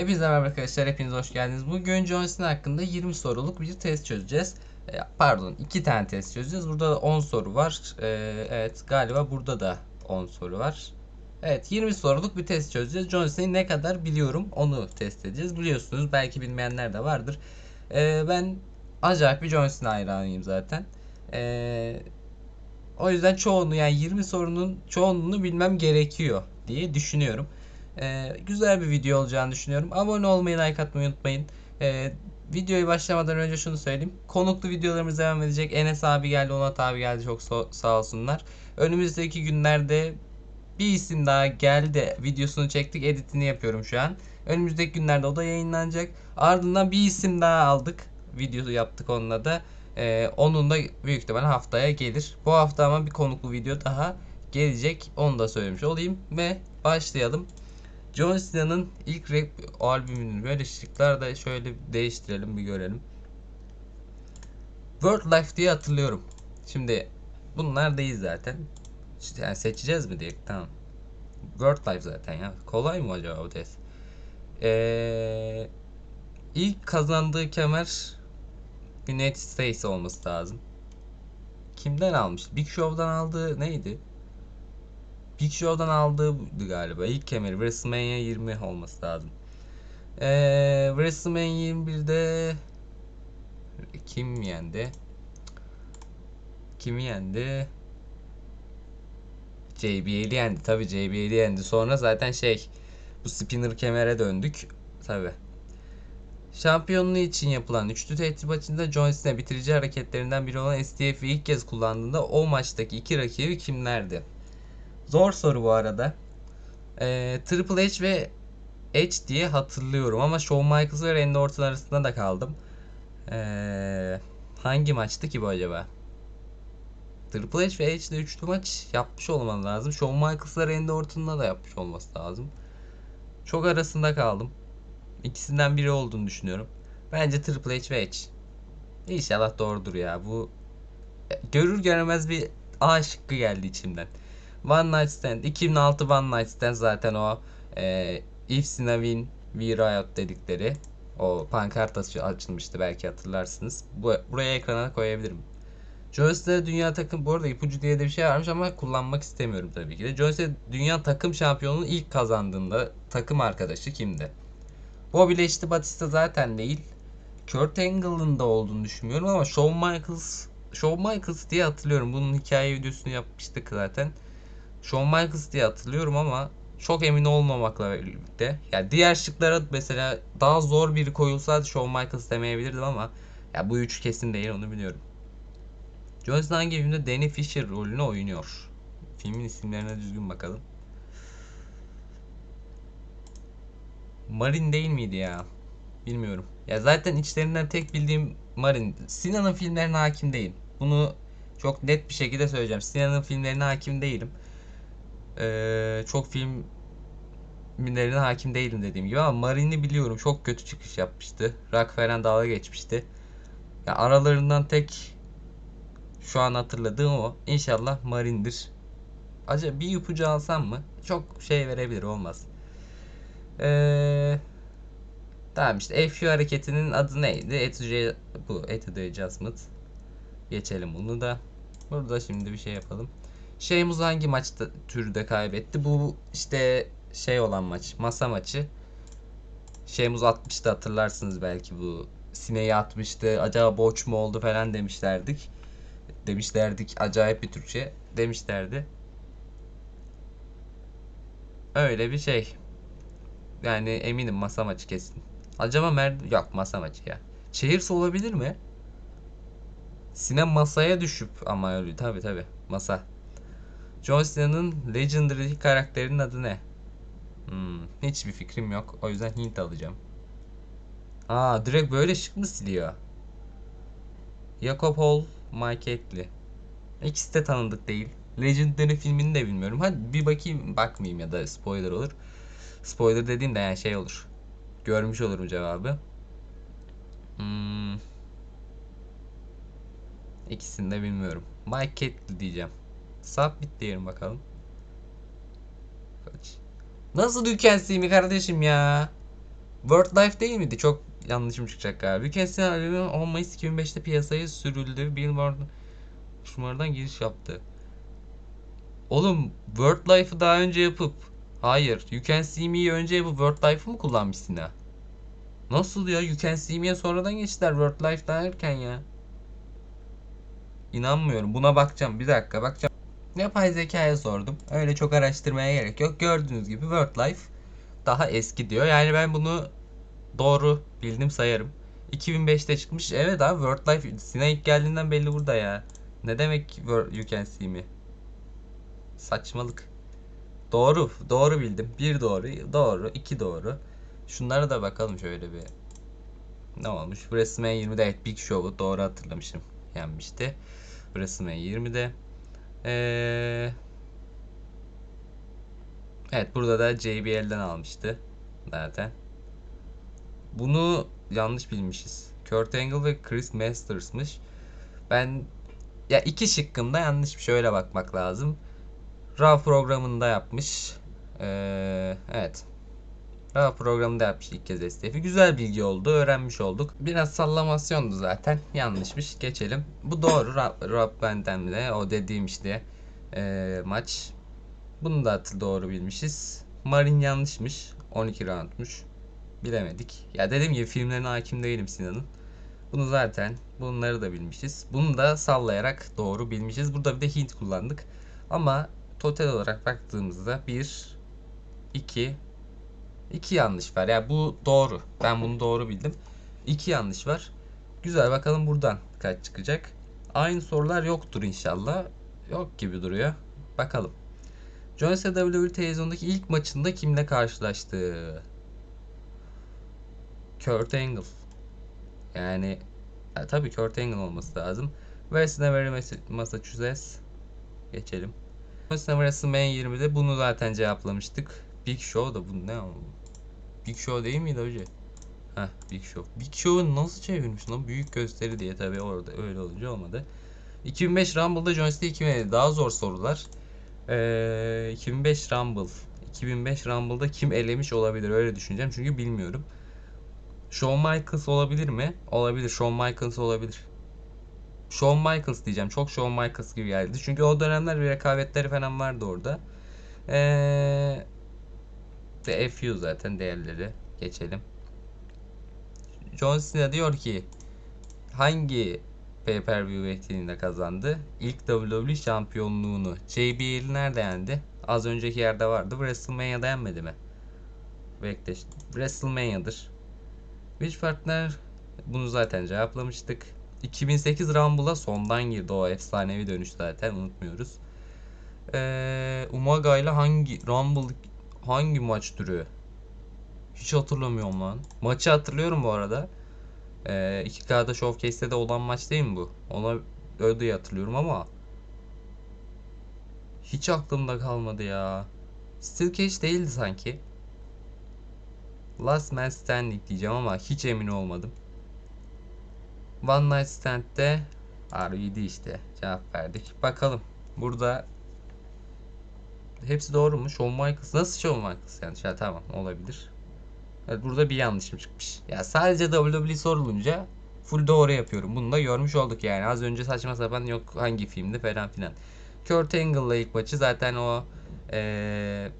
Hepinize merhaba arkadaşlar, hepiniz hoş geldiniz. Bugün John Cena hakkında 20 soruluk bir test çözeceğiz. E, pardon, 2 tane test çözeceğiz. Burada da 10 soru var. E, evet, galiba burada da 10 soru var. Evet, 20 soruluk bir test çözeceğiz. John Cena'yı ne kadar biliyorum onu test edeceğiz. Biliyorsunuz, belki bilmeyenler de vardır. E, ben acayip bir John Cena hayranıyım zaten. E, o yüzden çoğunu yani 20 sorunun çoğunluğunu bilmem gerekiyor diye düşünüyorum. Ee, güzel bir video olacağını düşünüyorum. Abone olmayı, like atmayı unutmayın. Ee, videoyu başlamadan önce şunu söyleyeyim. Konuklu videolarımız devam edecek. Enes abi geldi, Onat abi geldi. Çok so- sağ olsunlar. Önümüzdeki günlerde bir isim daha geldi. Videosunu çektik, editini yapıyorum şu an. Önümüzdeki günlerde o da yayınlanacak. Ardından bir isim daha aldık. Videosu yaptık onunla da. Ee, onun da büyük ihtimalle haftaya gelir. Bu hafta ama bir konuklu video daha gelecek. Onu da söylemiş olayım ve başlayalım. John Cena'nın ilk rap albümünün böyle şıklar da şöyle değiştirelim bir görelim. World Life diye hatırlıyorum. Şimdi bunlar değil zaten. İşte yani seçeceğiz mi diye tamam. World Life zaten ya. Kolay mı acaba bu test? Ee, ilk kazandığı kemer United States olması lazım. Kimden almış? Big Show'dan aldığı neydi? Big Show'dan aldığı galiba. İlk kemeri WrestleMania 20 olması lazım. Ee, WrestleMania 21'de kim yendi? Kimi yendi? JBL'i yendi. Tabi JBL'i yendi. Sonra zaten şey bu spinner kemere döndük. Tabi. Şampiyonluğu için yapılan üçlü tehdit maçında John Cena bitirici hareketlerinden biri olan STF'i ilk kez kullandığında o maçtaki iki rakibi kimlerdi? Zor soru bu arada. Ee, Triple H ve H diye hatırlıyorum ama Shawn Michaels ve Randy Orton arasında da kaldım. Ee, hangi maçtı ki bu acaba? Triple H ve ile üçlü maç yapmış olman lazım. Shawn Michaels ve Randy Orton'la da yapmış olması lazım. Çok arasında kaldım. İkisinden biri olduğunu düşünüyorum. Bence Triple H ve H. İnşallah doğrudur ya. Bu görür görmez bir A şıkkı geldi içimden. One Night Stand. 2006 One Night Stand zaten o e, If Cena Win We Riot dedikleri o pankart açı- açılmıştı belki hatırlarsınız. Bu, buraya ekrana koyabilirim. John Cena dünya takım bu arada ipucu diye de bir şey varmış ama kullanmak istemiyorum tabii ki de. John Cena dünya takım şampiyonluğunu ilk kazandığında takım arkadaşı kimdi? Bobby Lashley Batista zaten değil. Kurt Angle'ın da olduğunu düşünmüyorum ama Shawn Michaels Shawn Michaels diye hatırlıyorum. Bunun hikaye videosunu yapmıştık zaten. Shawn Michaels diye hatırlıyorum ama çok emin olmamakla birlikte. Yani diğer şıklara mesela daha zor biri koyulsaydı Shawn Michaels demeyebilirdim ama ya bu üç kesin değil onu biliyorum. John Cena hangi filmde Danny Fisher rolünü oynuyor? Filmin isimlerine düzgün bakalım. Marin değil miydi ya? Bilmiyorum. Ya zaten içlerinden tek bildiğim Marin. Sinan'ın filmlerine hakim değilim. Bunu çok net bir şekilde söyleyeceğim. Sinan'ın filmlerine hakim değilim. Ee, çok film filmlerine hakim değilim dediğim gibi ama Marin'i biliyorum. Çok kötü çıkış yapmıştı. Rock falan dalga geçmişti. Ya aralarından tek şu an hatırladığım o. İnşallah Marin'dir. Acaba bir ipucu alsam mı? Çok şey verebilir olmaz. Eee Tamam işte FU hareketinin adı neydi? Attitude, bu Attitude Adjustment. Geçelim bunu da. Burada şimdi bir şey yapalım. Şeyhmuz hangi maçta türde kaybetti? Bu işte şey olan maç. Masa maçı. Şeyhmuz atmıştı hatırlarsınız belki bu. Sineği atmıştı. Acaba boç mu oldu falan demişlerdik. Demişlerdik. Acayip bir Türkçe. Demişlerdi. Öyle bir şey. Yani eminim masa maçı kesin. Acaba mer yok masa maçı ya. Cheers olabilir mi? Sinem masaya düşüp ama öyle tabi tabi masa. John Cena'nın Legendary karakterinin adı ne? Hmm, hiçbir fikrim yok. O yüzden hint alacağım. Aa direkt böyle şık mı siliyor? Jacob Hall, Mike Etley. İkisi de tanıdık değil. Legendary filmini de bilmiyorum. Hadi bir bakayım bakmayayım ya da spoiler olur. Spoiler dediğim de yani şey olur. Görmüş olurum cevabı. Hmm. İkisini de bilmiyorum. Mike Catley diyeceğim. Submit diyelim bakalım. Kaç? Nasıl Dükensiyim kardeşim ya? Word Life değil miydi? Çok yanlışım çıkacak galiba. Weekend'in albümü 10 Mayıs 2005'te piyasaya sürüldü. Billboard şumardan giriş yaptı. Oğlum Word Life'ı daha önce yapıp Hayır. You Can See Me'yi önce yapıp Word Life'ı mı kullanmışsın ha? Nasıl ya? You Can See Me'ye sonradan geçtiler Word Life derken ya. İnanmıyorum. Buna bakacağım. Bir dakika bakacağım. Yapay zekaya sordum. Öyle çok araştırmaya gerek yok. Gördüğünüz gibi Word Life daha eski diyor. Yani ben bunu doğru bildim sayarım. 2005'te çıkmış. Evet abi Word Life Sina ilk geldiğinden belli burada ya. Ne demek You Can See Me? Saçmalık. Doğru. Doğru bildim. Bir doğru. Doğru. iki doğru. Şunlara da bakalım şöyle bir. Ne olmuş? WrestleMania 20'de evet Big Show'u doğru hatırlamışım. Yenmişti. WrestleMania 20'de. Ee, evet burada da JBL'den almıştı. Zaten. Bunu yanlış bilmişiz. Kurt Angle ve Chris Masters'mış. Ben ya iki şıkkımda yanlış bir şöyle bakmak lazım. Raw programında yapmış. Ee, evet. Raw programında yapmış ilk kez STF'i. Güzel bilgi oldu. Öğrenmiş olduk. Biraz sallamasyondu zaten. Yanlışmış. Geçelim. Bu doğru. Rob, de o dediğim işte ee, maç. Bunu da doğru bilmişiz. Marin yanlışmış. 12 roundmuş. Bilemedik. Ya dediğim gibi filmlerine hakim değilim Sinan'ın. Bunu zaten bunları da bilmişiz. Bunu da sallayarak doğru bilmişiz. Burada bir de hint kullandık. Ama total olarak baktığımızda 1 2 2 yanlış var. Yani bu doğru. Ben bunu doğru bildim. 2 yanlış var. Güzel bakalım buradan kaç çıkacak. Aynı sorular yoktur inşallah. Yok gibi duruyor. Bakalım. John WWE televizyondaki ilk maçında kimle karşılaştı? Kurt Angle. Yani ya, tabii Kurt Angle olması lazım. Western Massachusetts. Geçelim. Western WrestleMania 20'de bunu zaten cevaplamıştık. Big Show da bu ne oldu? Big Show değil miydi hoca? Heh Big Show. Big Show'u nasıl çevirmiş lan? Büyük gösteri diye tabii orada öyle olunca olmadı. 2005 Rumble'da John Cena 2007 daha zor sorular. Ee, 2005 Rumble. 2005 Rumble'da kim elemiş olabilir öyle düşüneceğim çünkü bilmiyorum. Shawn Michaels olabilir mi? Olabilir. Shawn Michaels olabilir. Shawn Michaels diyeceğim. Çok Shawn Michaels gibi geldi. Çünkü o dönemler bir rekabetleri falan vardı orada. Ee, de FU zaten değerleri. Geçelim. John Cena diyor ki hangi pay-per-view etkinliğinde kazandı? İlk WWE şampiyonluğunu. JBL nerede yendi? Az önceki yerde vardı. WrestleMania'da yenmedi mi? Bekle. WrestleMania'dır. Which partner? Bunu zaten cevaplamıştık. 2008 Rumble'a sondan girdi o efsanevi dönüş zaten unutmuyoruz. Ee, Umaga ile hangi Rumble hangi maç türü? Hiç hatırlamıyorum lan. Maçı hatırlıyorum bu arada. Ee, 2K'da Showcase'de de olan maç değil mi bu? Ona öyle diye hatırlıyorum ama hiç aklımda kalmadı ya. Steel Cage değildi sanki. Last Man Standing diyeceğim ama hiç emin olmadım. One Night Stand'de RVD işte cevap verdik. Bakalım burada hepsi doğru mu? Shawn Michaels nasıl Shawn Michaels yani? Ya, tamam olabilir. Evet burada bir yanlışım çıkmış. Ya sadece WWE sorulunca full doğru yapıyorum. Bunu da görmüş olduk yani. Az önce saçma sapan yok hangi filmde falan filan. Kurt Angle'la ilk maçı zaten o ee,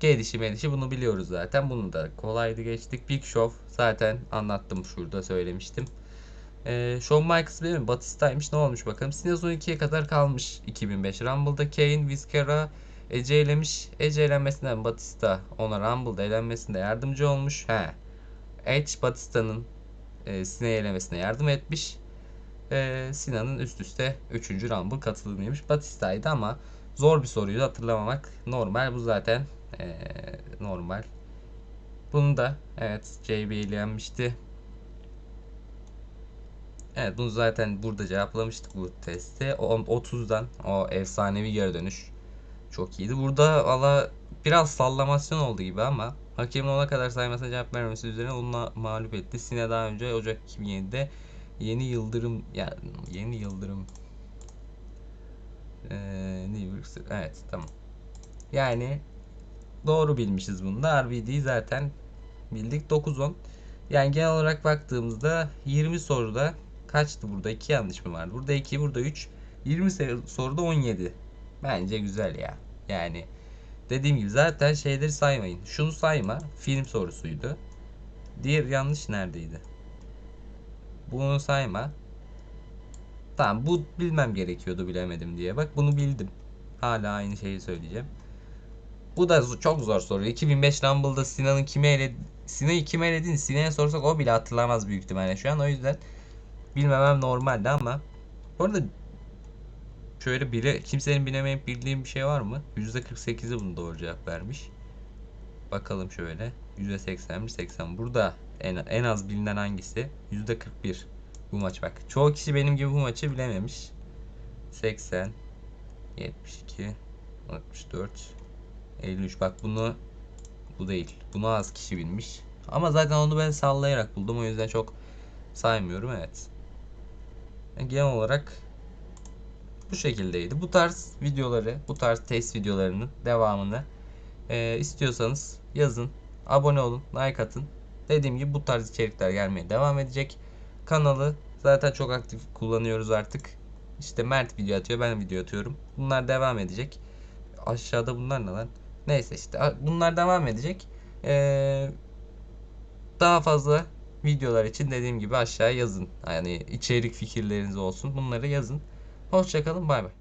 gelişi melişi bunu biliyoruz zaten. Bunu da kolaydı geçtik. Big Show zaten anlattım şurada söylemiştim. Ee, Shawn Michaels değil mi? Batista'ymış. Ne olmuş bakalım. Sinez 12'ye kadar kalmış 2005. Rumble'da Kane, Vizcara Ece elemiş. Ece elenmesinden Batista ona Rumble'da elenmesinde yardımcı olmuş. He. Edge Batista'nın e, Sina'yı elemesine yardım etmiş. E, Sina'nın üst üste 3. Rumble katıldığıymış. Batista'ydı ama zor bir soruyu hatırlamamak normal. Bu zaten e, normal. Bunu da evet JB yenmişti. Evet bunu zaten burada cevaplamıştık bu testi. O 30'dan o efsanevi geri dönüş çok iyiydi. Burada valla biraz sallamasyon oldu gibi ama hakemin ona kadar saymasına cevap vermesi üzerine onunla mağlup etti. Sine daha önce Ocak 2007'de Yeni Yıldırım yani Yeni Yıldırım ee, New evet tamam. Yani doğru bilmişiz bunu da. RVD zaten bildik 9-10. Yani genel olarak baktığımızda 20 soruda kaçtı burada? 2 yanlış mı vardı? Burada 2, burada 3. 20 se- soruda 17. Bence güzel ya. Yani dediğim gibi zaten şeyleri saymayın. Şunu sayma. Film sorusuydu. Diğer yanlış neredeydi? Bunu sayma. Tamam bu bilmem gerekiyordu bilemedim diye. Bak bunu bildim. Hala aynı şeyi söyleyeceğim. Bu da çok zor soru. 2005 Rumble'da Sinan'ın kime ele Sinan'ı kime elediğini Sinan'a sorsak o bile hatırlamaz büyük ihtimalle şu an. O yüzden bilmemem normaldi ama bu arada şöyle bile kimsenin bilemeyip bildiğim bir şey var mı? %48'i bunu doğru cevap vermiş. Bakalım şöyle. %81, 80. Burada en, en az bilinen hangisi? %41 bu maç bak. Çoğu kişi benim gibi bu maçı bilememiş. 80, 72, 64, 53. Bak bunu bu değil. Bunu az kişi bilmiş. Ama zaten onu ben sallayarak buldum. O yüzden çok saymıyorum. Evet. Yani genel olarak bu şekildeydi. Bu tarz videoları, bu tarz test videolarının devamını e, istiyorsanız yazın. Abone olun, like atın. Dediğim gibi bu tarz içerikler gelmeye devam edecek. Kanalı zaten çok aktif kullanıyoruz artık. İşte Mert video atıyor, ben video atıyorum. Bunlar devam edecek. Aşağıda bunlar ne lan? Neyse işte bunlar devam edecek. Ee, daha fazla videolar için dediğim gibi aşağıya yazın. Yani içerik fikirleriniz olsun. Bunları yazın. Hoşçakalın. Bay bay.